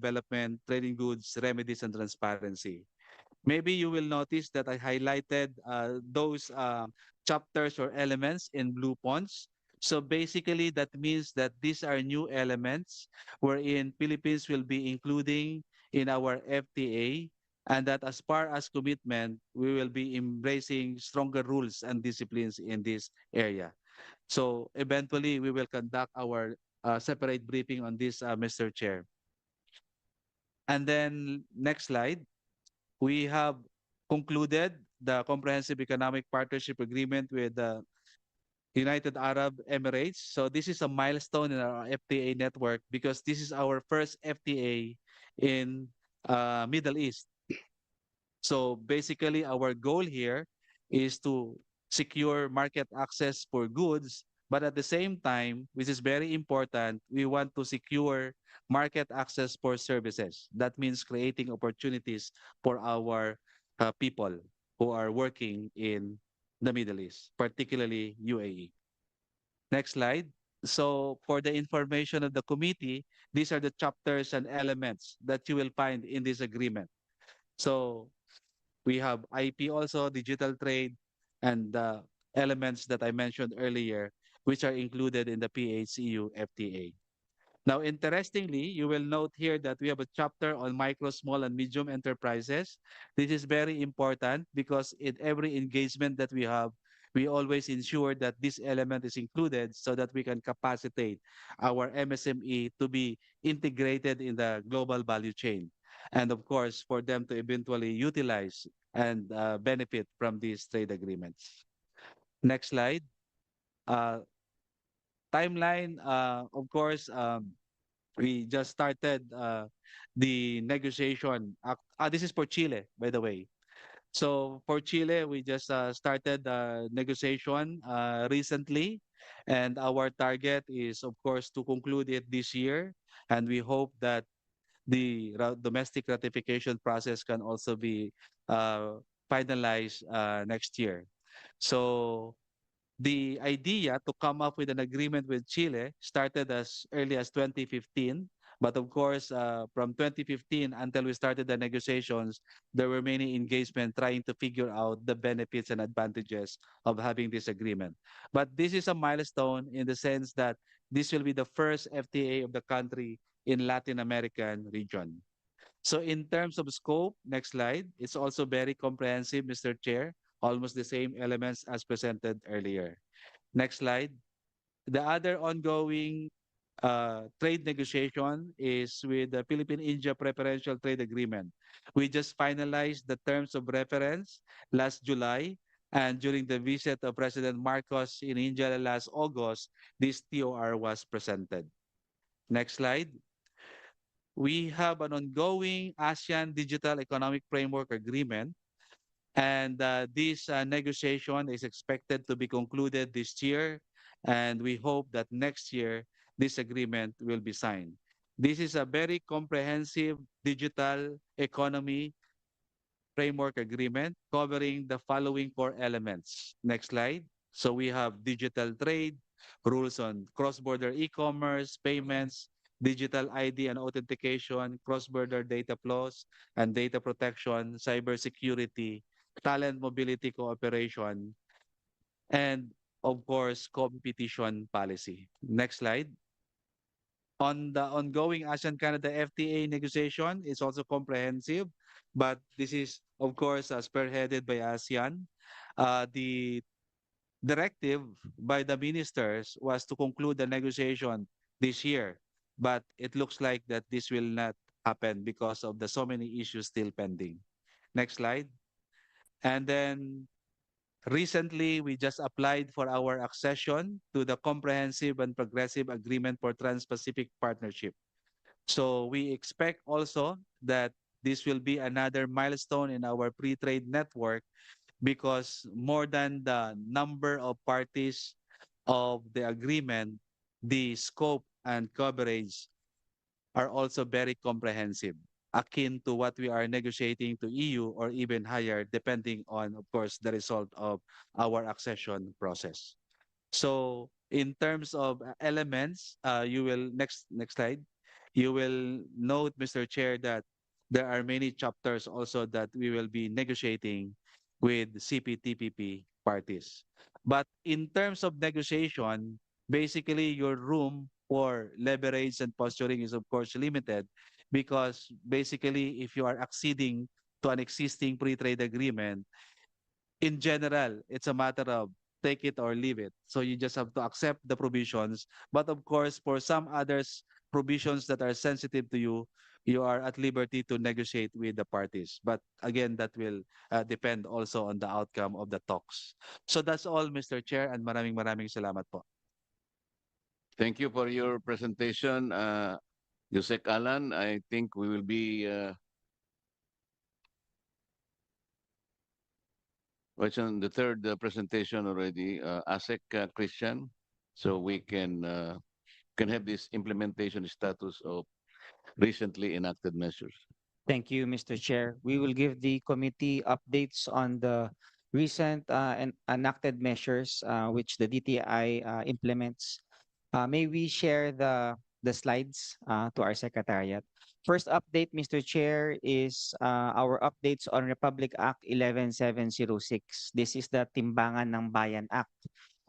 development, trading goods, remedies, and transparency. Maybe you will notice that I highlighted uh, those uh, chapters or elements in blue fonts. So basically, that means that these are new elements wherein Philippines will be including in our FTA and that as far as commitment, we will be embracing stronger rules and disciplines in this area. So eventually, we will conduct our uh, separate briefing on this, uh, Mr. Chair. And then next slide, we have concluded the Comprehensive Economic Partnership Agreement with the United Arab Emirates. So this is a milestone in our FTA network because this is our first FTA in uh, Middle East. So basically, our goal here is to secure market access for goods, but at the same time, which is very important, we want to secure market access for services. That means creating opportunities for our uh, people who are working in the Middle East, particularly UAE. Next slide. So for the information of the committee, these are the chapters and elements that you will find in this agreement. So we have IP also, digital trade, and the elements that I mentioned earlier, which are included in the PHEU FTA. Now, interestingly, you will note here that we have a chapter on micro, small, and medium enterprises. This is very important because in every engagement that we have, we always ensure that this element is included so that we can capacitate our MSME to be integrated in the global value chain. And of course, for them to eventually utilize and uh, benefit from these trade agreements. Next slide. Uh, timeline, uh, of course, um, we just started uh, the negotiation. Uh, this is for Chile, by the way. So for Chile, we just uh, started the negotiation uh, recently, and our target is, of course, to conclude it this year. And we hope that the domestic ratification process can also be uh, finalized uh, next year. So the idea to come up with an agreement with Chile started as early as 2015. But of course, uh, from 2015 until we started the negotiations, there were many engagements trying to figure out the benefits and advantages of having this agreement. But this is a milestone in the sense that this will be the first FTA of the country in Latin American region. So in terms of scope, next slide, it's also very comprehensive, Mr. Chair, almost the same elements as presented earlier. Next slide. The other ongoing uh, trade negotiation is with the Philippine-India Preferential Trade Agreement. We just finalized the terms of reference last July, and during the visit of President Marcos in India last August, this TOR was presented. Next slide we have an ongoing ASEAN Digital Economic Framework Agreement, and uh, this uh, negotiation is expected to be concluded this year, and we hope that next year this agreement will be signed. This is a very comprehensive digital economy framework agreement covering the following core elements. Next slide. So we have digital trade, rules on cross-border e-commerce, payments, digital ID and authentication, cross-border data flows and data protection, cybersecurity, talent mobility cooperation, and of course, competition policy. Next slide. On the ongoing ASEAN-Canada FTA negotiation, it's also comprehensive, but this is, of course, uh, spearheaded by ASEAN. Uh, the directive by the ministers was to conclude the negotiation this year but it looks like that this will not happen because of the so many issues still pending. Next slide. And then recently, we just applied for our accession to the Comprehensive and Progressive Agreement for Trans-Pacific Partnership. So we expect also that this will be another milestone in our pre-trade network because more than the number of parties of the agreement, the scope and coverage are also very comprehensive, akin to what we are negotiating to EU or even higher, depending on, of course, the result of our accession process. So in terms of elements, uh, you will, next, next slide, You will note, Mr. Chair, that there are many chapters also that we will be negotiating with CPTPP parties. But in terms of negotiation, basically your room for leverage and posturing is of course limited because basically if you are acceding to an existing pre-trade agreement, in general, it's a matter of take it or leave it. So you just have to accept the provisions. But of course, for some others provisions that are sensitive to you, you are at liberty to negotiate with the parties. But again, that will uh, depend also on the outcome of the talks. So that's all, Mr. Chair, and maraming maraming salamat po. Thank you for your presentation, uh, Yusek Alan. I think we will be uh, the third uh, presentation already, uh, ASEC uh, Christian, so we can uh, can have this implementation status of recently enacted measures. Thank you, Mr. Chair. We will give the committee updates on the recent uh, en- enacted measures uh, which the DTI uh, implements. Uh, May we share the, the slides uh, to our secretariat? First update, Mr. Chair, is uh, our updates on Republic Act 11706. This is the Timbangan ng Bayan Act,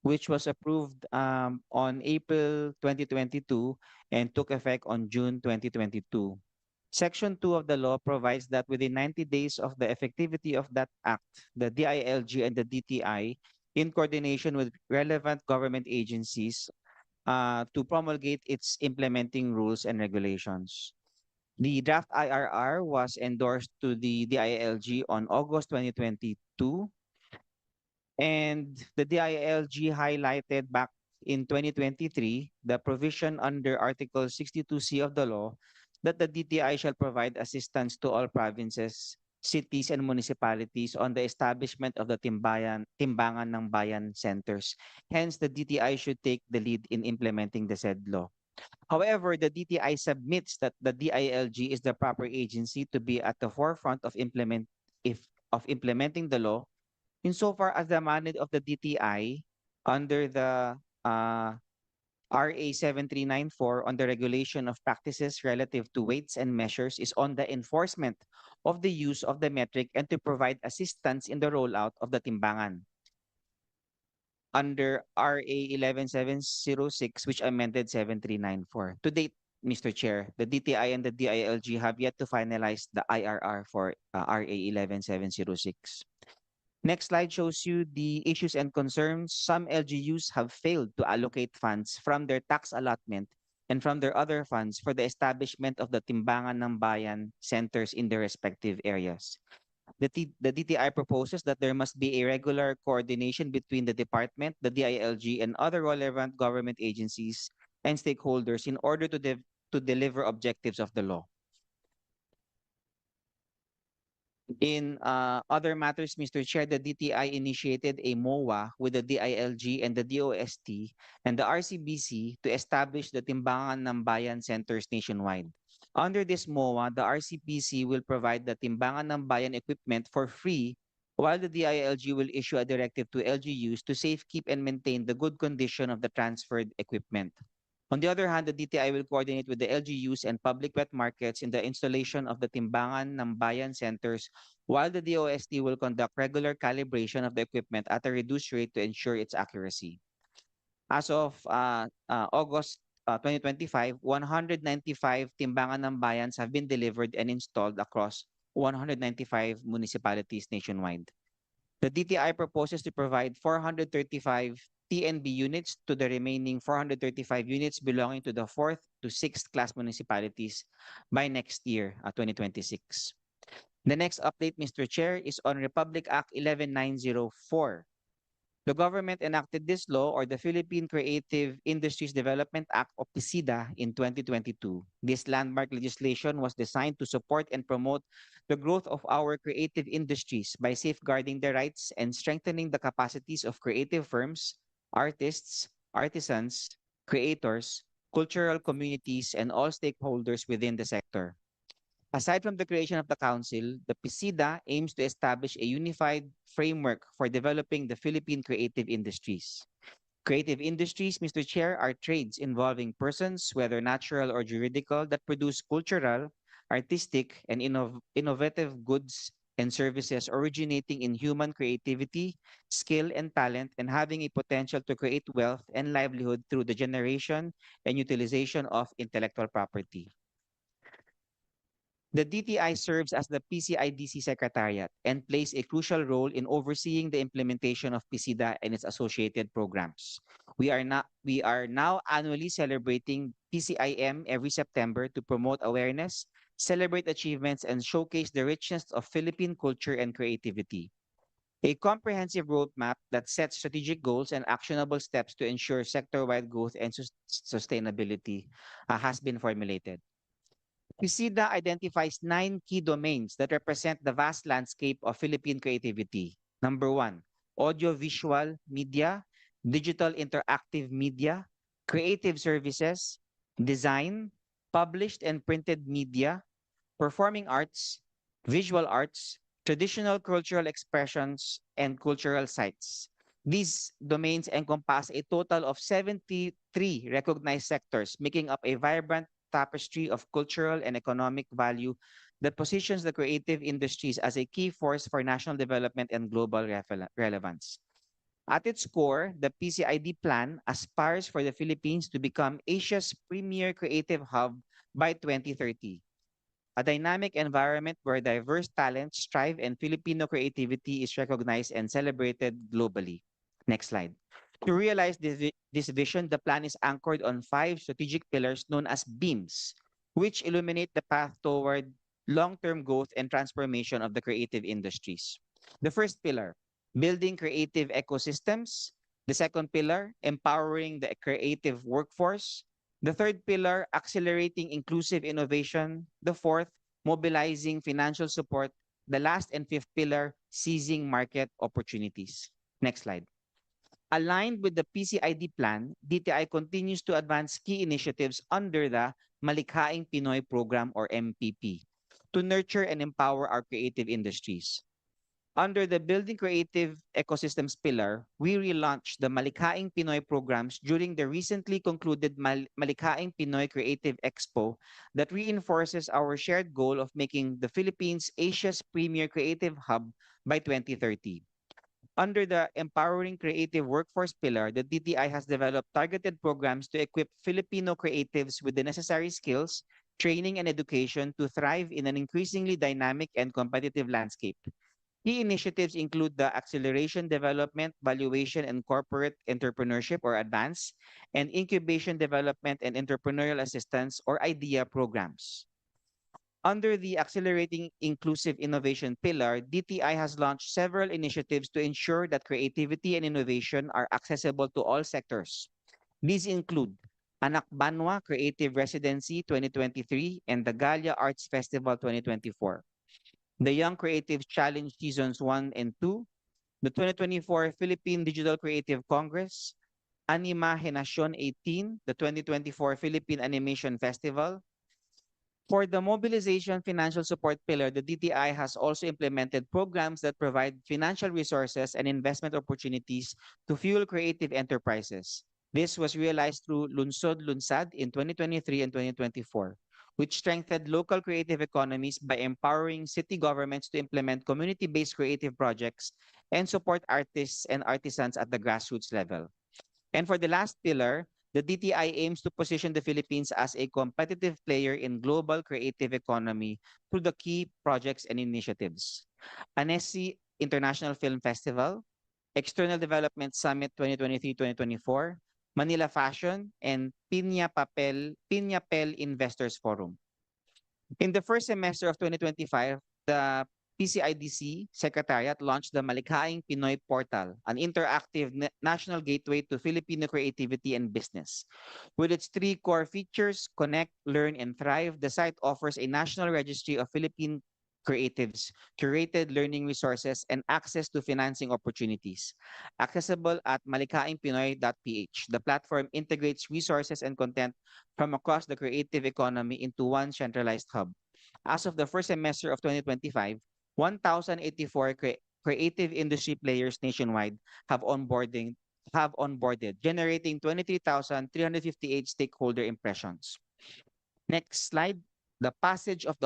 which was approved um, on April 2022 and took effect on June 2022. Section 2 of the law provides that within 90 days of the effectivity of that act, the DILG and the DTI, in coordination with relevant government agencies, uh, to promulgate its implementing rules and regulations. The draft IRR was endorsed to the DILG on August 2022. And the DILG highlighted back in 2023 the provision under Article 62C of the law that the DTI shall provide assistance to all provinces, cities, and municipalities on the establishment of the Timbayan, Timbangan ng Bayan centers. Hence, the DTI should take the lead in implementing the said law. However, the DTI submits that the DILG is the proper agency to be at the forefront of implement if of implementing the law insofar as the mandate of the DTI under the uh, RA 7394 on the regulation of practices relative to weights and measures is on the enforcement of the use of the metric and to provide assistance in the rollout of the timbangan. Under RA 11706, which amended 7394. To date, Mr. Chair, the DTI and the DILG have yet to finalize the IRR for uh, RA 11706. Next slide shows you the issues and concerns. Some LGUs have failed to allocate funds from their tax allotment and from their other funds for the establishment of the Timbangan ng Bayan centers in their respective areas. The, T- the DTI proposes that there must be a regular coordination between the department, the DILG, and other relevant government agencies and stakeholders in order to, dev- to deliver objectives of the law. In uh, other matters, Mr. Chair, the DTI initiated a MOA with the DILG and the DOST and the RCBC to establish the Timbangan ng Bayan centers nationwide. Under this MOA, the RCBC will provide the Timbangan ng Bayan equipment for free while the DILG will issue a directive to LGUs to safekeep and maintain the good condition of the transferred equipment. On the other hand, the DTI will coordinate with the LGUs and public wet markets in the installation of the Timbangan ng Bayan centers, while the DOST will conduct regular calibration of the equipment at a reduced rate to ensure its accuracy. As of uh, uh, August uh, 2025, 195 Timbangan ng Bayans have been delivered and installed across 195 municipalities nationwide. The DTI proposes to provide 435 TNB units to the remaining 435 units belonging to the fourth to sixth class municipalities by next year, uh, 2026. The next update, Mr. Chair, is on Republic Act 11904. The government enacted this law or the Philippine Creative Industries Development Act of in 2022. This landmark legislation was designed to support and promote the growth of our creative industries by safeguarding the rights and strengthening the capacities of creative firms, artists, artisans, creators, cultural communities, and all stakeholders within the sector. Aside from the creation of the council, the PISIDA aims to establish a unified framework for developing the Philippine creative industries. Creative industries, Mr. Chair, are trades involving persons, whether natural or juridical, that produce cultural, artistic, and innov- innovative goods and services originating in human creativity, skill, and talent, and having a potential to create wealth and livelihood through the generation and utilization of intellectual property. The DTI serves as the PCIDC Secretariat and plays a crucial role in overseeing the implementation of PCIDA and its associated programs. We are, we are now annually celebrating PCIM every September to promote awareness, celebrate achievements, and showcase the richness of Philippine culture and creativity. A comprehensive roadmap that sets strategic goals and actionable steps to ensure sector-wide growth and sus- sustainability uh, has been formulated. PISIDA identifies nine key domains that represent the vast landscape of Philippine creativity. Number one, audiovisual media, digital interactive media, creative services, design, published and printed media, performing arts, visual arts, traditional cultural expressions, and cultural sites. These domains encompass a total of 73 recognized sectors, making up a vibrant tapestry of cultural and economic value that positions the creative industries as a key force for national development and global relevance. At its core, the PCID plan aspires for the Philippines to become Asia's premier creative hub by 2030. A dynamic environment where diverse talents strive and Filipino creativity is recognized and celebrated globally. Next slide. To realize this, this vision, the plan is anchored on five strategic pillars known as beams, which illuminate the path toward long-term growth and transformation of the creative industries. The first pillar, building creative ecosystems. The second pillar, empowering the creative workforce. The third pillar, accelerating inclusive innovation. The fourth, mobilizing financial support. The last and fifth pillar, seizing market opportunities. Next slide. Aligned with the PCID plan, DTI continues to advance key initiatives under the Malikhaing Pinoy Program or MPP to nurture and empower our creative industries. Under the Building Creative Ecosystems pillar, we relaunched the Malikhaing Pinoy programs during the recently concluded Mal- Malikhaing Pinoy Creative Expo that reinforces our shared goal of making the Philippines Asia's premier creative hub by 2030. Under the Empowering Creative Workforce pillar, the DTI has developed targeted programs to equip Filipino creatives with the necessary skills, training, and education to thrive in an increasingly dynamic and competitive landscape. Key initiatives include the Acceleration Development, Valuation, and Corporate Entrepreneurship or ADVANCE, and Incubation Development and Entrepreneurial Assistance or IDEA programs. Under the Accelerating Inclusive Innovation pillar, DTI has launched several initiatives to ensure that creativity and innovation are accessible to all sectors. These include Anak Banwa Creative Residency 2023 and the Galia Arts Festival 2024. The Young Creative Challenge Seasons 1 and 2, the 2024 Philippine Digital Creative Congress, Anima Generacion 18, the 2024 Philippine Animation Festival, for the mobilization financial support pillar, the DTI has also implemented programs that provide financial resources and investment opportunities to fuel creative enterprises. This was realized through Lunsod Lunsad in 2023 and 2024, which strengthened local creative economies by empowering city governments to implement community-based creative projects and support artists and artisans at the grassroots level. And for the last pillar, the DTI aims to position the Philippines as a competitive player in global creative economy through the key projects and initiatives. ANESI International Film Festival, External Development Summit 2023-2024, Manila Fashion, and Pinya Papel, Pel Investors Forum. In the first semester of 2025, the PCIDC Secretariat launched the Malikhaing Pinoy Portal, an interactive national gateway to Filipino creativity and business. With its three core features, connect, learn, and thrive, the site offers a national registry of Philippine creatives, curated learning resources, and access to financing opportunities. Accessible at malikhaingpinoy.ph. The platform integrates resources and content from across the creative economy into one centralized hub. As of the first semester of 2025, 1,084 cre- creative industry players nationwide have onboarding have onboarded, generating 23,358 stakeholder impressions. Next slide. The passage of the